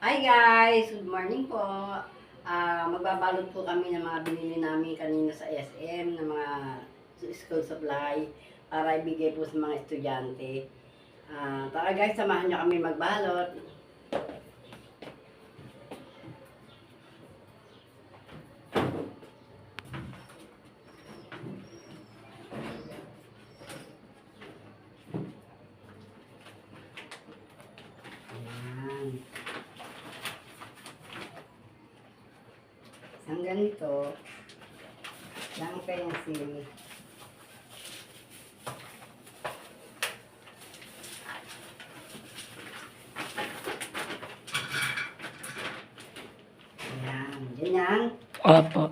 Hi guys! Good morning po. Ah, magbabalot po kami ng mga binili namin kanina sa SM ng mga school supply para ibigay po sa mga estudyante. Ah, tara guys, samahan niyo kami magbalot. Isang ganito, lang pencil, Ayan, ganyan. Opo.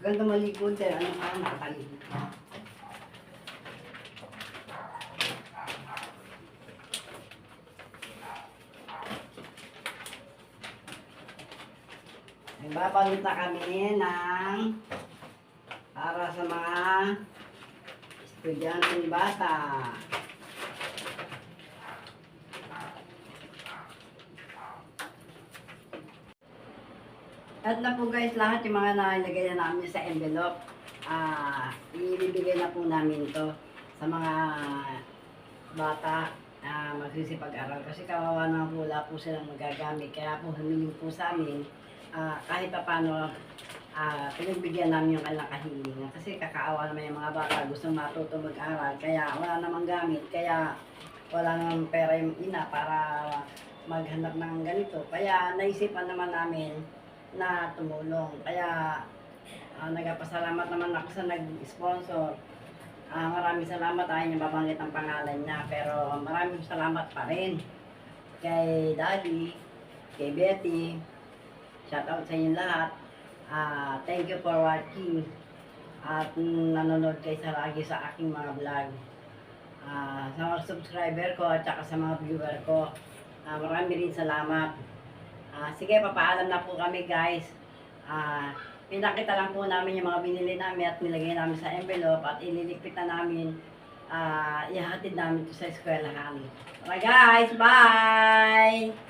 Ganda malikod eh, ano ka, nakakalikod ka. Nagbabalot na kami ng para sa mga estudyanteng bata. At na po guys, lahat yung mga nalagay na namin sa envelope, ah, ibibigay na po namin to sa mga bata na magsisipag-aral. Kasi kawawa na po, wala po silang magagamit. Kaya po humiling po sa amin, ah, kahit pa paano, ah, pinagbigyan namin yung kanilang kahilingan. Kasi kakaawa naman yung mga bata, gusto matuto mag-aral. Kaya wala namang gamit. Kaya wala namang pera yung ina para maghanap ng ganito. Kaya naisipan naman namin na tumulong. Kaya ah, nagpasalamat naman ako sa nag-sponsor. Ah, maraming salamat ay niya babanggit ang pangalan niya pero maraming salamat pa rin kay Daddy, kay Betty. Shout out sa inyo lahat. Ah, thank you for watching at nanonood kayo sa lagi sa aking mga vlog. Ah, sa mga subscriber ko at saka sa mga viewer ko. Ah, marami rin salamat. Ah, sige, papaalam na po kami guys. Ah, pinakita lang po namin yung mga binili namin at nilagay namin sa envelope at ililigpit na namin. Ah, ihatid namin to sa eskwelahan. Okay guys, bye!